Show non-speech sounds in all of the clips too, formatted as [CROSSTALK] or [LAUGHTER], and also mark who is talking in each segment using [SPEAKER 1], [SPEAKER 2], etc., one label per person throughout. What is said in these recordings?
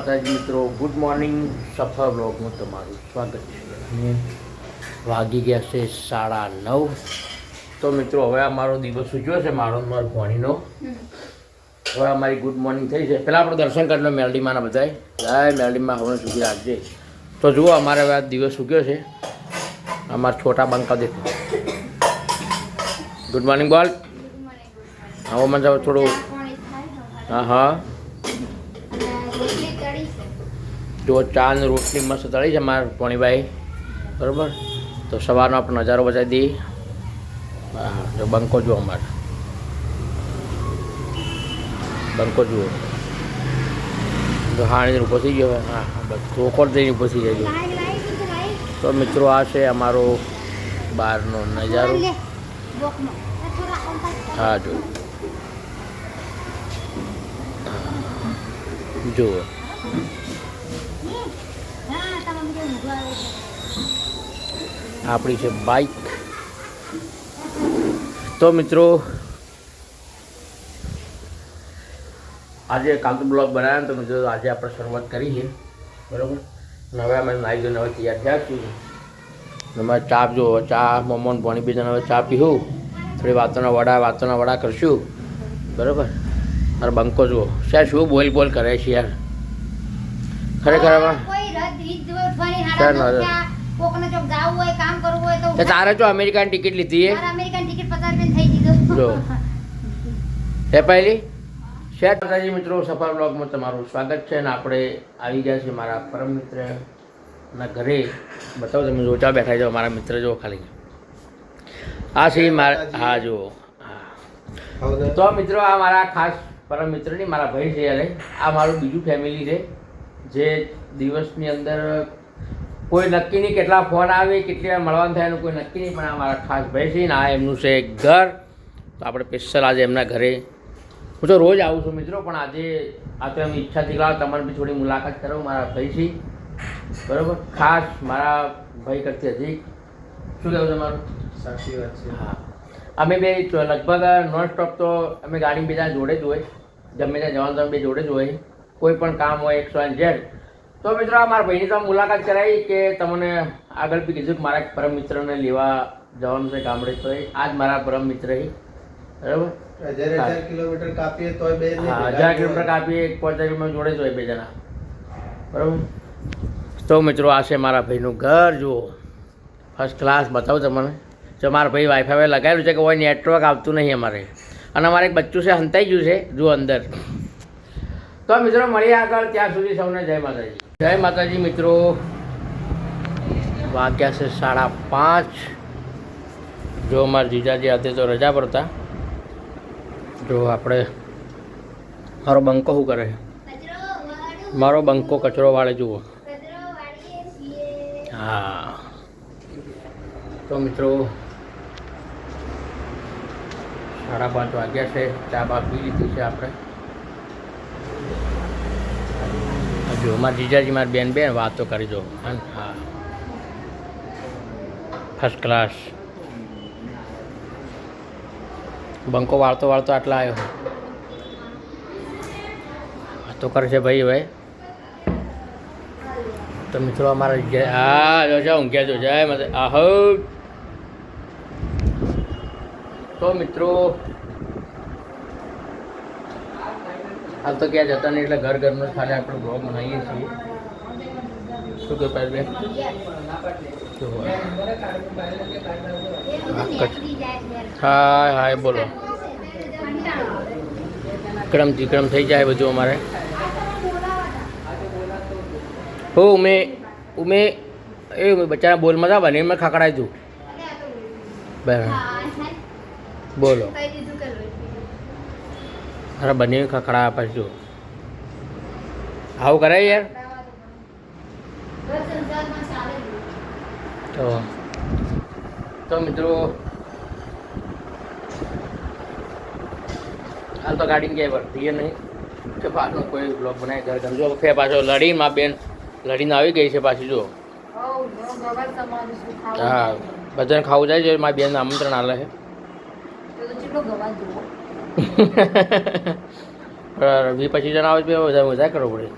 [SPEAKER 1] માતાજી મિત્રો good morning સફર બ્લોગમાં તમારું સ્વાગત છે. વાગી ગયા છે સાડા નવ. તો મિત્રો હવે આ મારો દિવસ સૂચવ્યો છે મારો મારો ભણીનો. હવે અમારી ગુડ મોર્નિંગ થઈ છે. પહેલાં આપણે દર્શન કરી લો મેલડીમાંના બધાએ બધાએ મેલડીમાં હવે સુધી રાખજે. તો જુઓ અમારે હવે આ દિવસ સૂક્યો છે. અમારા છોટા બંકા દેખો. ગુડ મોર્નિંગ બોલ. હવે મને થોડું હા હા. જો ચા ને રોટલી મસ્ત તળી છે મારા પોણીભાઈ બરાબર? તો સવારનો આપણે નજારો બતાવી દઈએ. હા જો બંકો જુઓ અમારે. બંકો જુઓ. તો હાણી ઊભો થઈ ગયો હા બસ. ચોકોર થઈને ઊભો થઈ ગયો. તો મિત્રો આ છે અમારો બહારનો નજારો. હા જો. જુઓ. આપણી છે બાઈક તો મિત્રો આજે કાલ તો બ્લોગ બનાવ્યા ને તો મિત્રો આજે આપણે શરૂઆત કરી છે. બરાબર? હવે અમે નાહી જોઈને હવે તૈયાર થયા છીએ. અમારે ચા જો ચા મોમોન ભણી બીજાને હવે ચા પીવું થોડી વાતોના વડા વાતોના વડા કરશું. બરાબર? મારે બંકો જુઓ. સાહેબ શું બોલ બોલ કરે છે યાર. ખરેખર આમાં ના.
[SPEAKER 2] કોકને જો ગાવું હોય કામ કરવું હોય તો
[SPEAKER 1] તારે જો અમેરિકાની ટિકિટ લીધી
[SPEAKER 2] હે? અમેરિકન ટિકિટ પચાસ રૂપિયા થઈ દીધો.
[SPEAKER 1] જો. [LAUGHS] હે પહેલી શેર. માતાજી મિત્રો સફર બ્લોગમાં તમારું સ્વાગત છે અને આપણે આવી ગયા છીએ મારા પરમ મિત્રના ઘરે. બતાવો તમે જોચા બેઠા છો મારા મિત્ર જો ખાલી. આ છે મારા હા જુઓ. તો મિત્રો આ મારા ખાસ પરમ મિત્રની મારા ભાઈ છે યારે આ મારું બીજું ફેમિલી છે જે દિવસની અંદર કોઈ નક્કી નહીં કેટલા ફોન આવે કેટલી વાર મળવાનું થાય એનું કોઈ નક્કી નહીં પણ આ મારા ખાસ ભાઈ છે ને આ એમનું છે ઘર. તો આપણે સ્પેશિયલ આજે એમના ઘરે હું તો રોજ આવું છું મિત્રો પણ આજે આ તો એમ ઈચ્છાથી લાવ તમારે બી થોડી મુલાકાત કરાવું મારા ભાઈ છે. બરાબર? ખાસ મારા ભાઈ કરતી હજી શું કહેવું તમારું?
[SPEAKER 3] સાચી વાત છે.
[SPEAKER 1] હા. અમે બે લગભગ નોન સ્ટોપ તો અમે ગાડી બીજા જોડે જ હોય. ગમે ત્યાં જવાનું તમે બે જોડે જ હોય. કોઈ પણ કામ હોય એકસો એન ઝેડ. તો મિત્રો આ મારા ભાઈની તો મુલાકાત કરાવી કે તમને આગળ બી કીધું કે મારા એક પરમ મિત્રને લેવા જવાનું છે ગામડે. તો આજ મારા પરમ મિત્ર બરાબર?
[SPEAKER 3] હજાર કિલોમીટર કાપીએ તોય બે
[SPEAKER 1] હજાર કિલોમીટર કાપીએ પાંચ કિલોમીટર જોડે બે જણા બરાબર? તો મિત્રો આ છે મારા ભાઈનું ઘર જુઓ. ફર્સ્ટ ક્લાસ બતાવું તમને. જો મારા ભાઈ વાઈફાઈ લગાવેલું છે કે કોઈ નેટવર્ક આવતું નહીં અમારે. અને અમારે એક બચ્ચું છે હંતાઈ ગયું છે જુઓ અંદર. તો મિત્રો મળીએ આગળ. ત્યાં સુધી સૌને જય માતાજી. જય માતાજી મિત્રો. વાગ્યા છે સાડા પાંચ. જો અમારા જીજાજી આજે તો રજા પર હતા. જો આપણે મારો બંકો શું કરે મારો બંકો કચરો વાળે જુઓ. હા. તો મિત્રો, સાડા પાંચ વાગ્યા છે. ચા બા પી લીધી છે આપણે. હજુ મારા જીજાજી, મારી બેન બેન, વાતો કરી જો હા હા. ફર્સ્ટ ક્લાસ બંકો વાળતો વાળતો આટલા આવ્યો વાતો કરે છે ભાઈ ભાઈ તો મિત્રો અમારા હા, જો જો, ઊંઘ્યા જો, જય મત આહો. તો મિત્રો હાલ તો ક્યાં જતા નહીં એટલે ઘર ઘરનો જ ખાલી આપણે બ્લોગ બનાવીએ છીએ. શું કહે પાયલ બેન. હાય? હાય બોલો. ક્રમ ચીકરમ થઈ જાય બધું અમારે. હો ઉમે ઉમે એ બચારા બોલમાં જા બને મેં ખકડાઈ દઉં. બરાબર. બોલો. અરે બંને ખખડા પછી જો. આવું કરાય યાર?
[SPEAKER 2] જ.
[SPEAKER 1] તો તો મિત્રો, હાલ તો ગાડી ક્યાંય વર્તીએ નહીં. કે પાછો કોઈ બ્લોક બનાવી ઘર ગમજો ફે પાછો લડી, માં બેન લડીને આવી ગઈ છે પાછી, જો.
[SPEAKER 2] જો.
[SPEAKER 1] હા, બધાને ખાવું જાય છે, મારી બેન આમંત્રણ આલે છે. વીસ પચીસ જણા આવે બધા મજા કરવો પડે.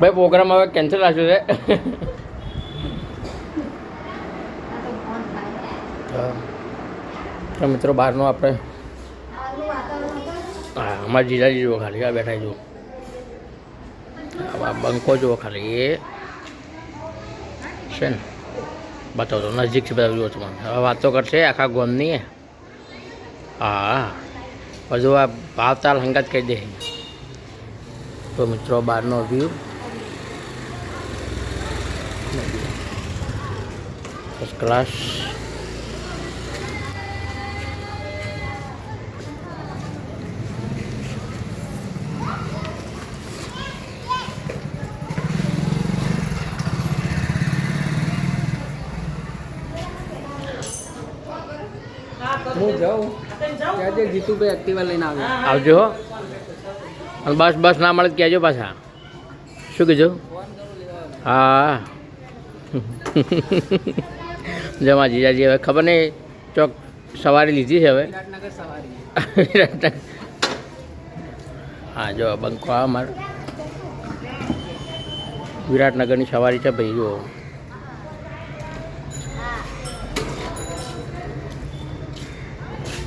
[SPEAKER 1] ભાઈ પ્રોગ્રામ હવે કેન્સલ રાખ્યો છે. મિત્રો, બહારનો આપણે. હા, અમારા જીજાજી જુઓ ખાલી, આ બેઠા જુઓ. બંકો જુઓ ખાલી. એ છે ને? બતાવો તો નજીક છે બધા તમને હવે વાતો કરશે આખા ગોમની હા. બધું આ ભાવતાલ હંગાત કહી દે. તો મિત્રો, બહારનો વ્યૂ ફર્સ્ટ ક્લાસ
[SPEAKER 4] જાઉં ત્યાં જીતુભાઈ એક્ટિવા લઈને આવ્યા.
[SPEAKER 1] આવજો હો. અને બસ બસ ના મળે કહેજો પાછા. શું કીધું? હા. [LAUGHS] જમા જીજાજી હવે ખબર નહીં ચોક સવારી લીધી છે હવે. હા જો બંકો આ મારો. વિરાટનગરની સવારી છે ભાઈ જુઓ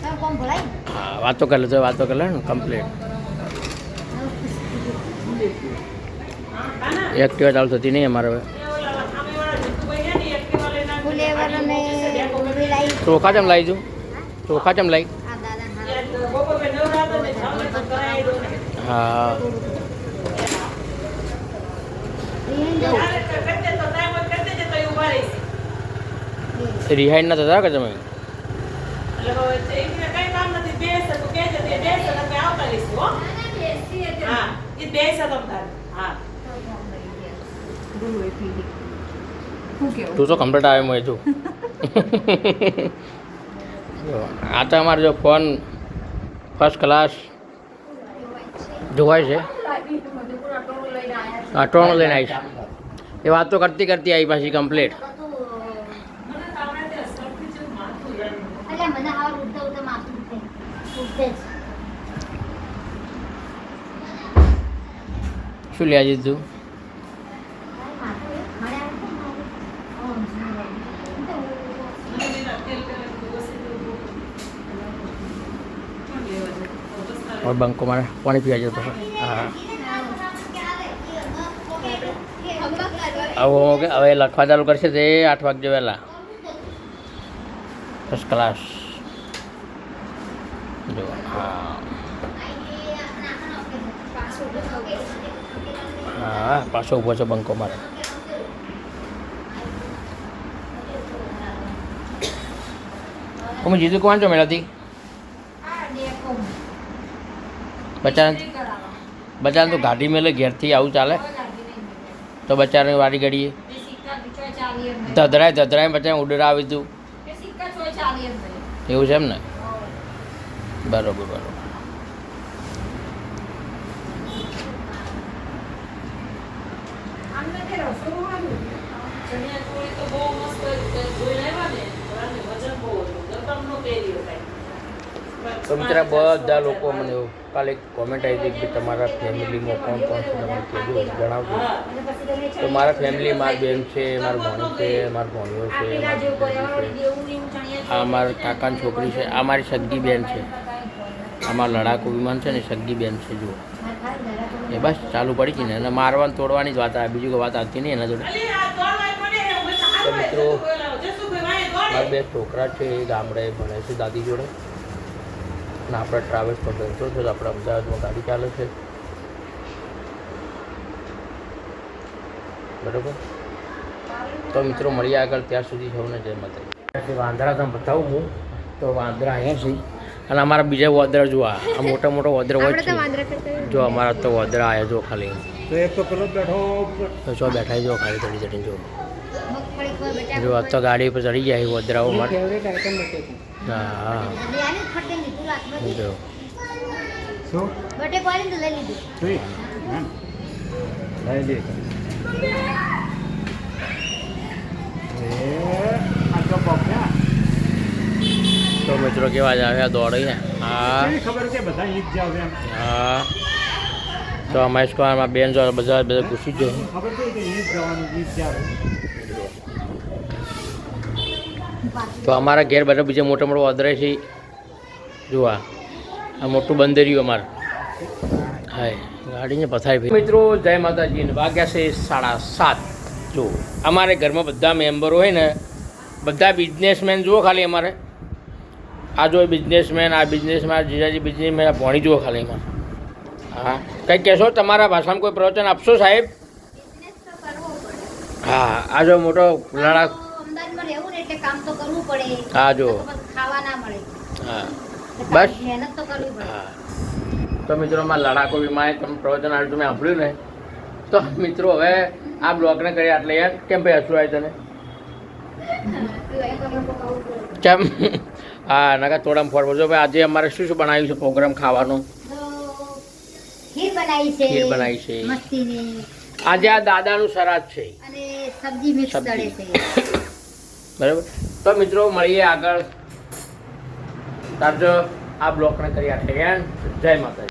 [SPEAKER 2] તારું કોમ ભરાય ને?
[SPEAKER 1] હા વાતો કરી લે તો વાતો કરી લે ને કમ્પ્લીટ એક્ટિવા ચાલુ થતી નહીં અમારે હવે.
[SPEAKER 2] ચોખા અને ઊભી લાઈ.
[SPEAKER 1] ચોખા ચમ લાવી ના થતા કે તમે
[SPEAKER 2] શું કેવું?
[SPEAKER 1] તું તો કમ્પ્લીટ આવે મોય છું આ તો અમારો જો ફોન ફર્સ્ટ ક્લાસ જોવાય છે. અટોણો લઈને આવીશ. એ વાતો કરતી કરતી આવી પાછી કમ્પ્લીટ
[SPEAKER 2] અલ્યા મને હાવ ઉડતા ઉડતા માથું દુખે. ઉડતે જ.
[SPEAKER 1] શું લે
[SPEAKER 2] જીતું જીવન.
[SPEAKER 1] હવે બંકો મારે પાણી પીવા જતો હા હવે હવે લખવા ચાલુ કરશે તે આઠ વાગે વહેલા ફર્સ્ટ ક્લાસ જો હા હા પાછો ઊભો છે બંકો મારે તમે જીતું કોણ છો મેળાથી. બચારા બચારા તો ગાડી મેલે ઘેરથી આવું ચાલે. તો બચારાની વારી ઘડીએ. ધધરાય ધધરાય બચારા ઉડર આવી તું
[SPEAKER 2] એ સિક્કા ચોય ચાલી એમ નહીં.
[SPEAKER 1] એવું છે એમ ને. બરોબર બરોબર
[SPEAKER 2] વાળું.
[SPEAKER 5] ચણિયાચોળી તો બહુ મસ્ત જોઈ લેવા ને વજન બહુ હતું ગરમ નો પહેર્યો કાંઈ.
[SPEAKER 1] તો મિત્ર બધા લોકો મને કાલે કોમેન્ટ આવી હતી કે તમારા ફેમિલીમાં કોણ કોણ છે? તમે કહેજો જણાવજો. તો મારા ફેમિલી મારી બેન છે, મારું ભાણું છે, મારા ભાણીઓ છે આ મારા કાકાની છોકરી છે, આ મારી સગી બેન છે. આમાં લડાકુ વિમાન છે ને સગી બેન છે, જુઓ. એ બસ ચાલુ પડી ગઈ ને, એને મારવાની તોડવાની જ વાત આવે બીજું કોઈ વાત આવતી નહીં એના જોડે. મિત્રો. મારા બે છોકરા છે, એ ગામડે ભણે છે દાદી જોડે. અને આપણે ટ્રાવેલ્સમાં ધંધો છે તો આપણે અમદાવાદમાં ગાડી ચાલે છે. બરાબર? તો મિત્રો મળીએ આગળ ત્યાં સુધી સૌને જય માતા વાંદરા તમે બતાવું હું તો વાંદરા અહીંયા છે. અને અમારા બીજા વાદરા જો આ મોટા મોટા વાદરા હોય છે. જો અમારા તો વાદરા આવ્યા જો ખાલી.
[SPEAKER 3] તો એક તો પેલો બેઠો
[SPEAKER 1] તો જો બેઠા જો ખાલી ચડી ચડી જો. જો આ તો ગાડી પર ચડી જાય વાદરાઓ માટે. હા. જો
[SPEAKER 3] શું
[SPEAKER 2] તો લઈ લીધું
[SPEAKER 3] લઈ લે તો
[SPEAKER 1] મિત્રો કેવા જ આવ્યા દોડીને હા.
[SPEAKER 3] ખબર કે બધા
[SPEAKER 1] હા. તો અમારી સ્કૂલમાં બેન જો બધા બધા ઘૂસી જ
[SPEAKER 3] ખબર કે ઈદ જવાનું
[SPEAKER 1] તો અમારા ઘેર બધા બીજા મોટા મોટો વાદરા છે જોવા આ મોટું બંદર્યું અમારે. હા ગાડીને પથારી ભાઈ મિત્રો, જય માતાજી વાગ્યા છે સાડા સાત. જુઓ અમારે ઘરમાં બધા મેમ્બરો હોય ને, બધા બિઝનેસમેન જુઓ ખાલી અમારે. આ જો બિઝનેસમેન, આ બિઝનેસમેન જીજાજી બિઝનેસમેન, આ ભણી જુઓ ખાલી એમાં હા, કંઈ કહેશો? તમારા ભાષામાં કોઈ પ્રવચન આપશો સાહેબ? હા, આ જો મોટો લડાક
[SPEAKER 2] તો રહેવું ને એટલે કામ તો કરવું પડે.
[SPEAKER 1] હા જો.
[SPEAKER 2] ખાવા ના મળે.
[SPEAKER 1] હા. બસ.
[SPEAKER 2] મહેનત તો કરવી પડે.
[SPEAKER 1] હા. તો મિત્રો માં લડાકો વિમાએ તમે પ્રવચન આવ્યું તમે સાંભળ્યું ને. તો મિત્રો હવે આ બ્લોગને કરી આટલે યાર. કેમ ભાઈ હસવું આવ્યું તને. કેમ? હા નકા થોડા ફોર જો ભાઈ આજે અમારે શું શું બનાવ્યું છે પ્રોગ્રામ ખાવાનો?
[SPEAKER 2] ખીર બનાવી છે.
[SPEAKER 1] ખીર બનાવી છે.
[SPEAKER 2] મસ્તીની.
[SPEAKER 1] આજે આ દાદાનું સરાજ છે.
[SPEAKER 2] અને સબ્જી મિક્સ. છે.
[SPEAKER 1] બરાબર? તો મિત્રો મળીએ આગળ. તારજો આ બ્લોકને કરી આટલે જય માતાજી.